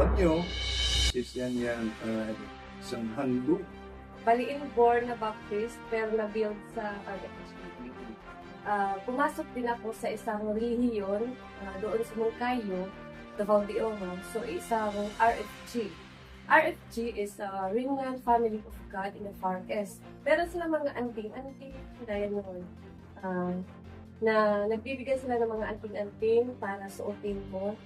alam nyo, is yan yan, uh, isang handbook. Bali inborn na Baptist pero na-build sa RFG. Ah, pumasok din ako sa isang relihiyon ah, doon sa Moncayo, Davao de. So isang RFG. RFG is a Remnant Family of God in the Far East. Pero sila mga anting-anting, gaya noon. ah, na nagbibigay sila ng mga anting-anting para suotin mo.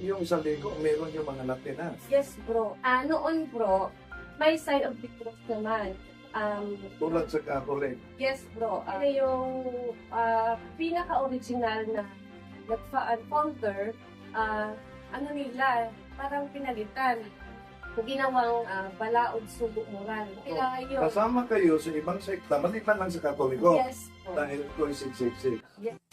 Yung sa Lego, meron yung mga latinas. Yes, bro. Ah, noon, bro, may sign of the cross naman. Um, Tulad sa Catholic. Yes, bro. Ano yung ah, pinaka-original na nagfa founder, ah, ano nila, parang pinalitan. Ginawang uh, balaod sugo moral. Kaya yun. Kasama kayo sa ibang sekta, maliban lang sa Katoliko. Yes. Dahil ito ay 666. Yes.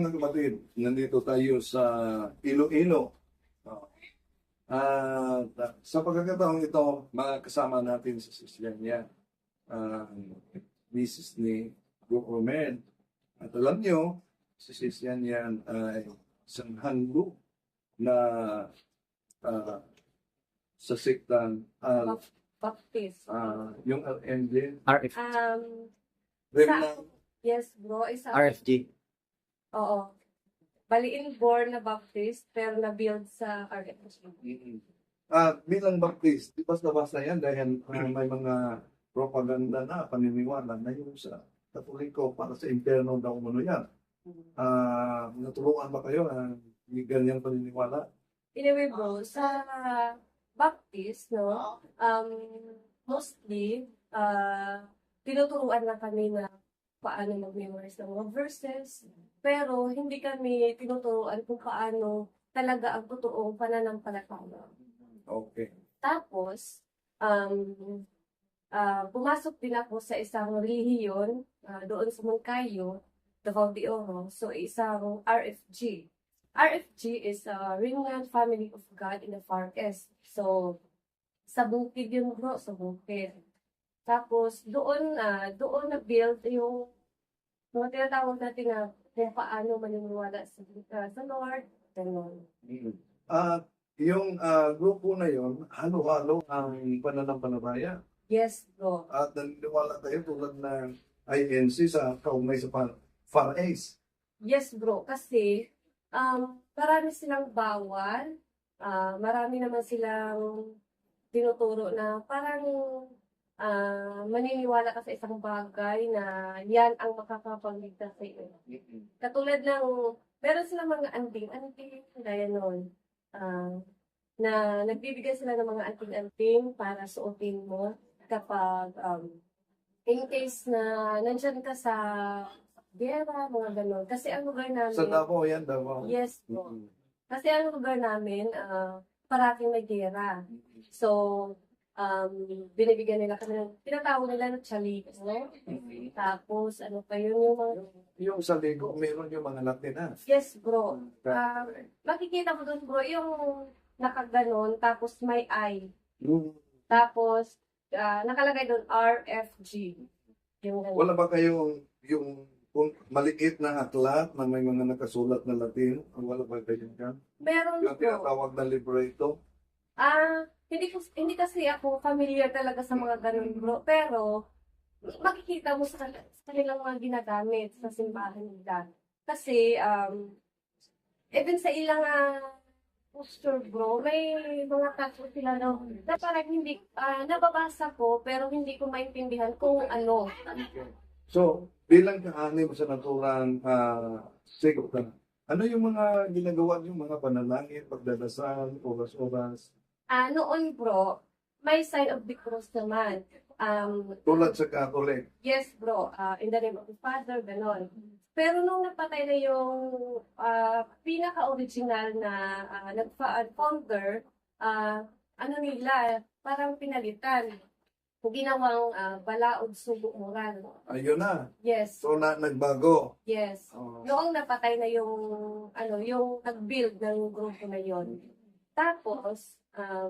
Mga kapatid, nandito tayo sa Iloilo. Ah, ta- sa pagkakataong ito, mga kasama natin sa Sisyanya, uh, misis ni Bro Romel. At alam nyo, si Sisyanya ay isang handbook na ah, sa sektan al Baptist. ah, yung RMD, RF, Um, Remnant yes, bro. Isa, RFG. Oo. Bali inborn na Baptist pero na-build sa RFG. Ah, bilang Baptist, di basta-basta yan dahil ah, may mga propaganda na paniniwala na yung sa Katoliko para sa impyerno daw umano yan. Ah, natulungan ba kayo na may ganyang paniniwala? Anyway, bro, sa Baptist, no, um, mostly, uh, tinuturuan lang kami na paano mag-memorize ng mga verses, pero hindi kami tinuturuan kung paano talaga ang totoong pananampalataya. Okay. Tapos, um, ah, pumasok din ako sa isang relihiyon ah, doon sa Moncayo, Davao de Oro. So, isang RFG. RFG is a Remnant Family of God in the Far East. So, sa bukid yun bro, sa bukid. Tapos, doon na, doon na-build yung mga tinatawag natin na kung paano maniniwala sa, ah, sa Lord. Ganun. At yung ah, grupo na yon, halo-halo ang pananampalataya. Yes, bro. At naniniwala kayo tulad ng INC sa kaunay sa Far, Far East. Yes, bro. Kasi, um, marami silang bawal. Ah, marami naman silang tinuturo na parang ah, maniniwala ka sa isang bagay na yan ang makakapagligtas sa iyo. Katulad ng, meron silang mga anting-anting, gaya nun. Ah, na nagbibigay sila ng mga anting-anting para suotin mo kapag um, in case na nandyan ka sa gera, mga ganon. Kasi ang lugar namin, Sa Davao yan, Davao. yes po. Mm. Kasi ang lugar namin, ah, parating may gera. So, um, binibigyan nila kami ng, tinatawag nila ng chalico. Tapos, ano pa yun, yung mga, Yung sa Lego, meron yung mga latinas. yes bro, Ah, makikita mo doon bro, yung nakaganon, tapos may I. Yung Tapos, ah, nakalagay doon RFG. Yung. Wala ba kayong yung kung maliit na aklat na may mga nakasulat na Latin? Wala ba kayong yan? Meron Yung po. tinatawag na libreto? Ah, hindi ko hindi kasi ako familiar talaga sa mga ganun, bro. Pero makikita mo sa, kan- sa kanilang mga ginagamit sa simbahan nila. Kasi um even sa ilang ah, posture, bro, may mga tattoo sila na, na parang hindi ah, nababasa ko pero hindi ko maintindihan kung ano. So, bilang kaanib sa naturang uh, sekta, ano yung mga ginagawa niyo, mga panalangin, pagdadasal, oras-oras, Ah, noon, bro, may sign of the cross naman. Um, tulad sa Catholic? Yes, bro. Uh, in the name of the Father, ganon. Pero nung napatay na yung ah, pinaka-original na ah, nagfa- founder, ah, ano nila, parang pinalitan. ginawang ah, balaod sugo moral. Ayun na. Yes, So, na, nagbago. yes. Oh. Noong napatay na yung, ano, yung nag-build ng grupo na yon. Tapos, ah,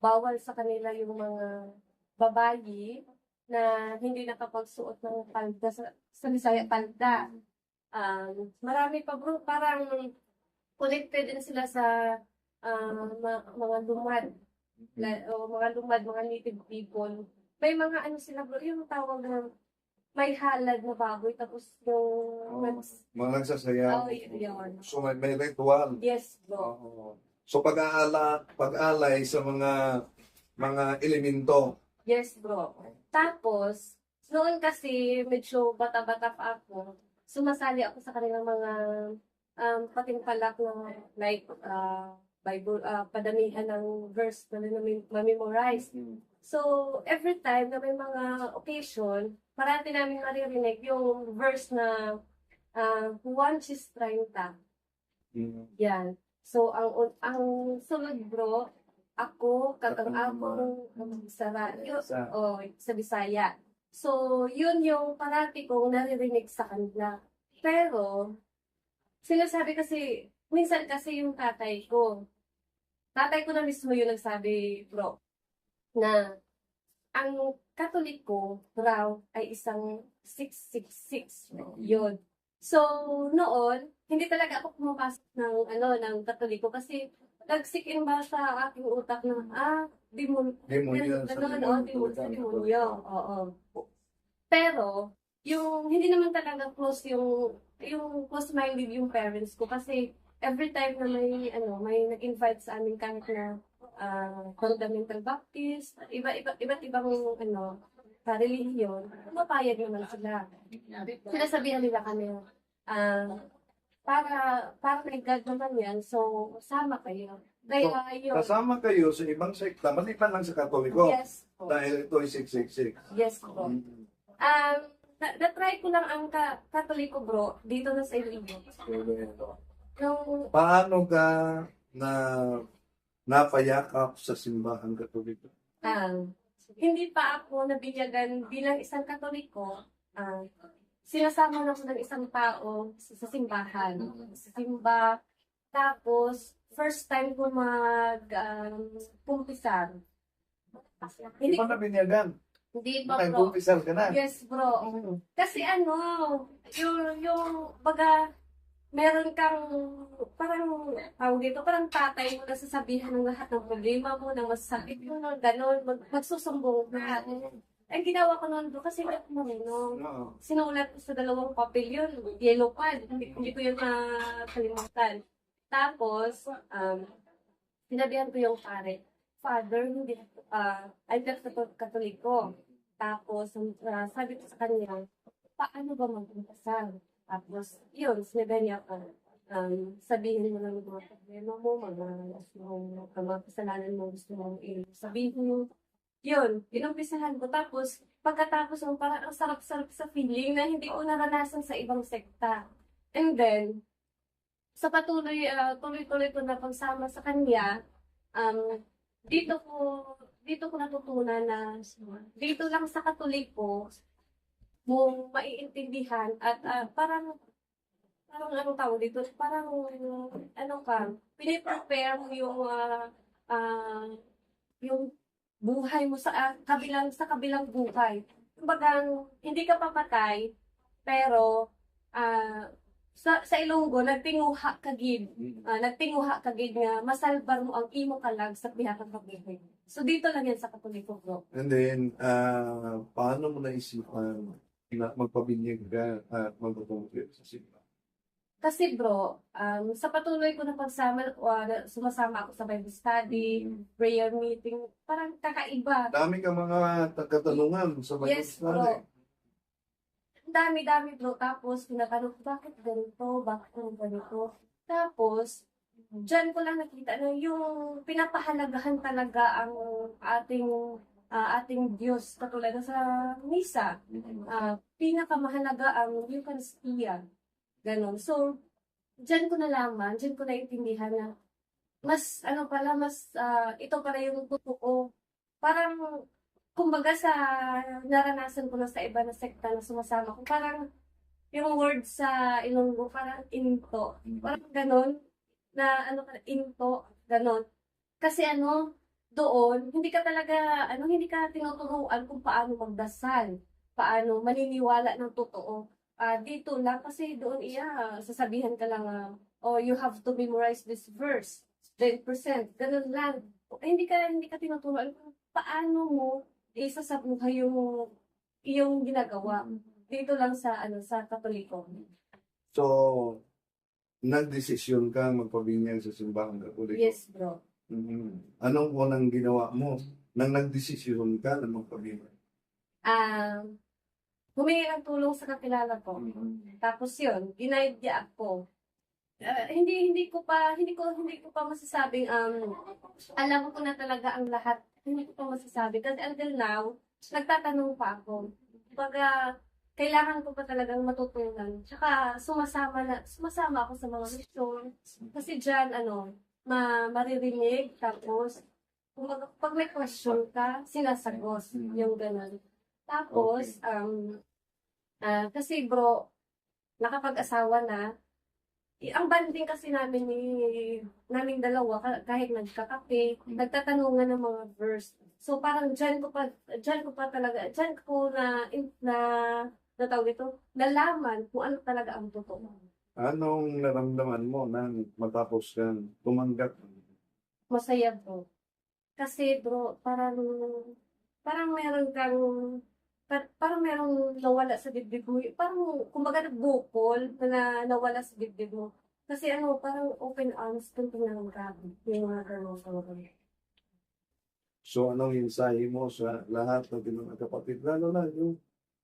bawal sa kanila yung mga babayi na hindi nakapagsuot ng palda sa, sa Bisaya palda. Um, marami pa bro, parang connected din sila sa ah, ma- mga lumad, la- o mga lumad, mga native people. May mga ano sila bro, yung tawag na may halad na baboy, tapos yung Oh. Mga nagsasayaw. Oh, yun. So, may, may ritual. Yes, bro. Oo. So, pag-aala, pag-alay sa mga mga elemento. Yes, bro. Tapos, noon kasi medyo bata-bata pa ako, sumasali ako sa kanilang mga um, patimpalak na like uh, Bible, uh, padamihan ng verse na na-memorize. So, every time na may mga occasion, parati namin maririnig yung verse na uh, 1 is 30. Yan. So, ang ang sunod bro, ako, kagang ako, sa radyo, Sa, o sa Bisaya. So, yun yung parati kong naririnig sa kanila. Pero, sinasabi kasi, minsan kasi yung tatay ko, tatay ko na mismo yung nagsabi, bro, na ang katoliko raw ay isang 666. Yun. So, noon, hindi talaga ako pumapasok ng, ano, ng katoliko kasi nagsikin ba sa aking utak na, ah, demon, demonyo sa demonyo. din sa demonyo. Oo. Pero, yung hindi naman talaga close yung yung close-minded yung parents ko kasi every time na may ano may nag-invite sa amin kahit na uh, fundamental baptist iba iba iba't ibang ano sa relihiyon pumapayag naman sila sinasabihan nila kami ah para para may naman yan so sama kayo kaya yun Kasama kayo sa ibang sekta, maliban lang sa Katoliko. yes po. Dahil ito ay 666. yes po Um, na- na-try ko lang ang ka Katoliko bro dito na sa Iloilo. Nung, Paano ka na napayakap sa simbahan Katoliko? um, hindi pa ako nabinyagan bilang isang Katoliko, ah, sinasama na ako ng isang tao sa, simbahan. Sa simba. Tapos, first time ko mag um, kumpisar. Hindi pa na binyagan. hindi pa bro. kumpisal ka na. Yes, bro. Kasi ano, yung, yung, baga, meron kang, parang, tawag dito, parang tatay mo na sasabihan ng lahat ng problema mo, ng masasakit mo, ng gano'n, mag, magsusumbong ka. Ang ginawa ko noon bro, kasi hindi ako marunong. Oo. Sinulat ko sa dalawang papel yun, yellow pad, hindi, hindi ko yun nakalimutan. Tapos, um, sinabihan ko yung pare, Father, hindi, ah, I'm not kato- katoliko. Tapos, ah, sabi ko sa kanya, paano ba magpapasal? Tapos, yun, sinabihan niya ako, um, sabihin mo lang mga problema mo, mga gusto mo, mga kasalanan mo, gusto mo i- sabihin mo. Yun, inumpisahan ko. Tapos, pagkatapos mo, parang ang sarap-sarap sa feeling na hindi ko naranasan sa ibang sekta. And then, sa patuloy, ah, tuloy-tuloy ko na pagsama sa kanya, um, dito ko, dito ko natutunan na dito lang sa Katoliko mo maiintindihan at ah, parang parang ano tawag dito, parang ano ka, piniprepare mo yung ah, ah, yung buhay mo sa ah, kabilang sa kabilang buhay. Kumbaga, hindi ka papatay, pero ah, sa sa Ilonggo nagtinguha ka gid Ah, nagtinguha ka gid nga masalbar mo ang imo kalag sa pihakang kabuhi. So dito lang yan sa Katoliko bro. And then, ah, paano mo naisipan na magpabinyag ka at magpapungkit sa simbahan? Kasi bro, um, sa patuloy ko na pagsama, uh, sumasama ako sa Bible study, prayer meeting, parang kakaiba. Dami ka mga katanungan sa Bible Yes, study. bro. Ang dami-dami bro. Tapos, tinatanong ko, bakit ganito? Bakit ganito? Tapos, dyan ko lang nakita na yung pinapahalagahan talaga ang ating ah, ating Diyos katulad sa misa. Ah, pinakamahalaga ang Eucharistia. Ganon. So, dyan ko nalaman, dyan ko naintindihan na mas, ano pala, mas, ah, ito pala yung totoo. Parang, kumbaga sa naranasan ko na sa iba na sekta na sumasama ko, parang yung word sa Ilonggo, parang into. Parang ganon, na ano ka, into, ganon. Kasi ano, doon, hindi ka talaga, ano, hindi ka tinuturuan kung paano magdasal, paano maniniwala ng totoo. Ah, dito lang, kasi doon iya, sasabihan ka lang, ah, oh, you have to memorize this verse, 10%, ganun lang. Eh, hindi ka, hindi ka tinuturuan paano mo isa sa buhay yung, yung ginagawa. Dito lang sa, ano, sa Katoliko. So, nagdesisyon ka magpabinyag sa simbahan katoliko. Yes, bro. Mhm. Anong unang ginawa mo nang nagdesisyon ka na magpabinyag? Um, humingi ng tulong sa kakilala ko. Tapos yun, ginaid niya ako. Ah, hindi hindi ko pa hindi ko hindi ko pa masasabing um alam ko na talaga ang lahat. Hindi ko pa masasabi kasi until now nagtatanong pa ako. Kumbaga kailangan ko pa talagang matutunan. Tsaka sumasama na sumasama ako sa mga mission kasi diyan ano ma maririnig tapos kumbaga pag may question ka sinasagot yung ganun. Tapos um ah, kasi bro nakapag-asawa na eh, ang banding kasi namin ni naming dalawa ka- kahit nagkakape, nagtatanungan ng mga verse. So parang diyan ko pa diyan ko pa talaga diyan ko na na natawag ito, nalaman kung ano talaga ang totoo. Anong naramdaman mo nang matapos kang tumanggap? Masaya bro. Kasi bro, parang parang meron kang par- parang merong nawala sa dibdib mo. Parang, kumbaga, nagbukol na nawala sa dibdib mo. Kasi ano, parang open arms kung tingnan grabe. Yung mga ganun ganun. So, anong mensahe mo sa lahat ng mga kapatid, lalo na yung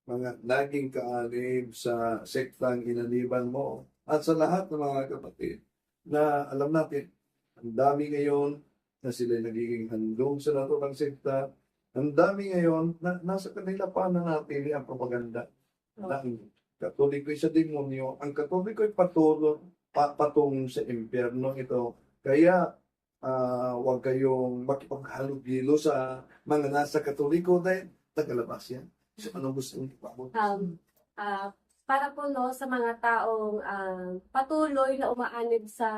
mga naging kaalib sa sektang inaniban mo at sa lahat ng mga kapatid na alam natin, ang dami ngayon na sila nagiging handong sa naturang sekta, ang dami ngayon na nasa kanila pa na natin ang propaganda ng katoliko sa demonyo. Ang katoliko ay patulo, pa, patung sa impyerno ito. Kaya ah huwag kayong makipaghalugilo sa mga nasa katoliko dahil tagalabas yan. So, anong gusto mong ipabot? Um, ah, para po no, sa mga taong ah, patuloy na umaanib sa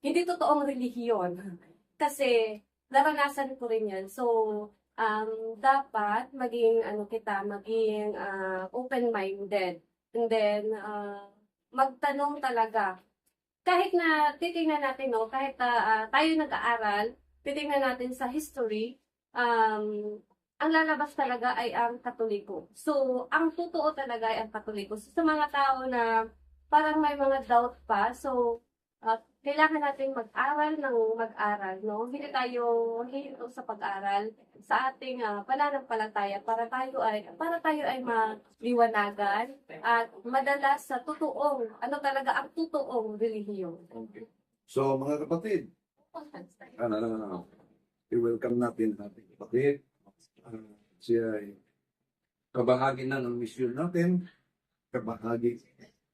hindi totoong relihiyon. Kasi naranasan ko rin yan. So, um, dapat maging ano kita, maging ah, open-minded. And then, ah, magtanong talaga. Kahit na titingnan natin, no, kahit ah, ah, tayo nag-aaral, titingnan natin sa history, um, ang lalabas talaga ay ang katoliko. So, ang totoo talaga ay ang katoliko. So, sa mga tao na parang may mga doubt pa, so, ah, kailangan natin mag-aral ng mag-aral, no? Hindi tayo hihinto sa pag-aral sa ating ah, pananampalataya para tayo ay para tayo ay maliwanagan at madala sa totoong ano talaga ang totoong relihiyon. Okay. So, mga kapatid, ano, i-welcome natin ang ating kapatid. Ah, siya ay kabahagi na ng misyon natin, kabahagi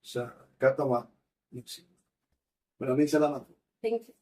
sa katawa. ng. Maraming salamat. Thank you.